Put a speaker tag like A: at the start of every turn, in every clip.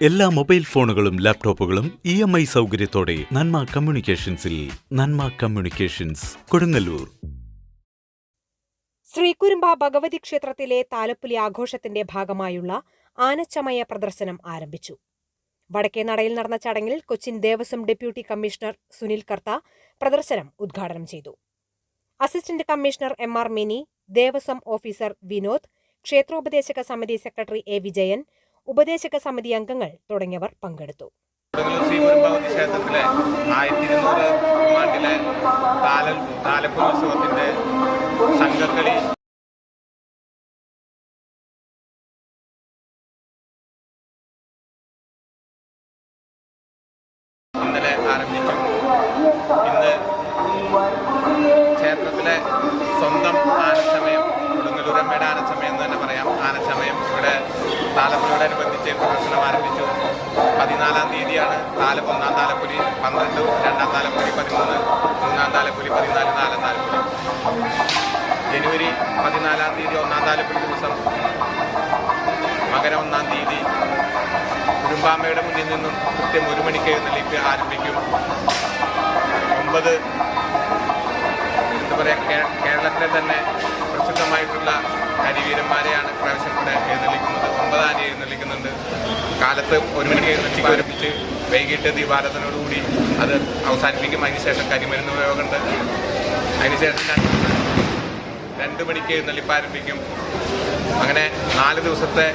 A: എല്ലാ മൊബൈൽ ഫോണുകളും ലാപ്ടോപ്പുകളും ഇ എം ഐ സൗകര്യത്തോടെ നന്മ കമ്മ്യൂണിക്കേഷൻസിൽ നന്മ കമ്മ്യൂണിക്കേഷൻസ് കൊടുങ്ങല്ലൂർ.
B: ശ്രീകുരുമ്പ ഭഗവതി ക്ഷേത്രത്തിലെ താലപ്പുലി ആഘോഷത്തിന്റെ ഭാഗമായുള്ള ആനച്ചമയ പ്രദർശനം ആരംഭിച്ചു. വടക്കേ നടയിൽ നടന്ന ചടങ്ങിൽ കൊച്ചിൻ ദേവസ്വം ഡെപ്യൂട്ടി കമ്മീഷണർ സുനിൽ കർത്ത പ്രദർശനം ഉദ്ഘാടനം ചെയ്തു. Assistant commissioner M R Mini Devaswom officer Vinod ക്ഷേത്രോപദേശക സമിതി സെക്രട്ടറി എ വിജയൻ ഉപദേശക സമിതി അംഗങ്ങൾ തുടങ്ങിയവർ പങ്കെടുത്തു.
C: ശ്രീ ക്ഷേത്രത്തിലെ ആയിരത്തി ഇരുന്നൂറ് ആണ്ടിലെ താല സംഘക്കളി. ഇന്നലെ ആരംഭിച്ചു. ഇന്ന് ക്ഷേത്രത്തിലെ സ്വന്തം ആനച്ചമയം കൊടുങ്ങല്ലൂരമ്മയുടെ ആനച്ചമയം എന്ന് തന്നെ പറയാം. ആനച്ചമയം ഇവിടെ താലപ്പൊലിയോടനുബന്ധിച്ച് പ്രദർശനം ആരംഭിച്ചു. പതിനാലാം തീയതിയാണ് താലപ്പ് ഒന്നാം താലപ്പൊലി പന്ത്രണ്ട് രണ്ടാം താലപ്പൊലി പതിമൂന്ന് മൂന്നാം താലപ്പൊലി പതിനാല് നാലാം താലപ്പൊലി. ജനുവരി പതിനാലാം തീയതി ഒന്നാം താലപ്പൊലി ദിവസം. മകരം ഒന്നാം തീയതി. കുടുംബാമ്മയുടെ മുന്നിൽ നിന്നും കൃത്യം ഒരു മണിക്ക് എഴുന്നള്ളിപ്പ് ആരംഭിക്കും. ഒമ്പത് എന്താ പറയുക കേരളത്തിലെ തന്നെ പ്രസിദ്ധമായിട്ടുള്ള കരിവീരന്മാരെയാണ് പ്രാവശ്യം ഇവിടെ കാലത്ത് ഒരു മണിക്ക് ഉച്ചയ്ക്ക് ഒരുമിച്ച് വൈകിട്ട് ദീപാരാധനയോടുകൂടി അത് അവസാനിപ്പിക്കും. അതിനുശേഷം കരിമരുന്ന് പ്രയോഗമുണ്ട് അതിനുശേഷം രണ്ട് മണിക്ക് എഴുന്നള്ളിപ്പ് ആരംഭിക്കും. അങ്ങനെ നാല് ദിവസത്തെ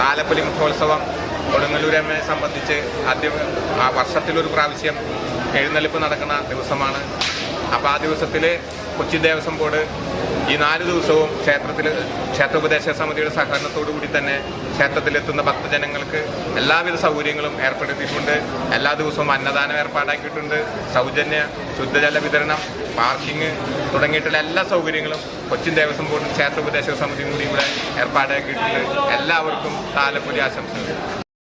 C: താലപ്പൊലി മുഖോത്സവം കൊടുങ്ങല്ലൂരമ്മയെ സംബന്ധിച്ച് ആദ്യം ആ വർഷത്തിലൊരു പ്രാവശ്യം എഴുന്നള്ളിപ്പ് നടക്കുന്ന ദിവസമാണ്. അപ്പോൾ ആ ദിവസത്തിൽ കൊച്ചി ദേവസ്വം ബോർഡ് ഈ നാല് ദിവസവും ക്ഷേത്രത്തിൽ ക്ഷേത്രോപദേശക സമിതിയുടെ സഹകരണത്തോടു കൂടി തന്നെ ക്ഷേത്രത്തിലെത്തുന്ന ഭക്തജനങ്ങൾക്ക് എല്ലാവിധ സൗകര്യങ്ങളും ഏർപ്പെടുത്തിയിട്ടുണ്ട്. എല്ലാ ദിവസവും അന്നദാനം ഏർപ്പാടാക്കിയിട്ടുണ്ട്. സൗജന്യ ശുദ്ധജല വിതരണം പാർക്കിംഗ് തുടങ്ങിയിട്ടുള്ള എല്ലാ സൗകര്യങ്ങളും കൊച്ചിൻ ദേവസ്വം ബോർഡ് ക്ഷേത്രോപദേശക സമിതിയും കൂടി ഇവിടെ ഏർപ്പാടാക്കിയിട്ടുണ്ട്. എല്ലാവർക്കും താലപ്പൊലി ആശംസകൾ.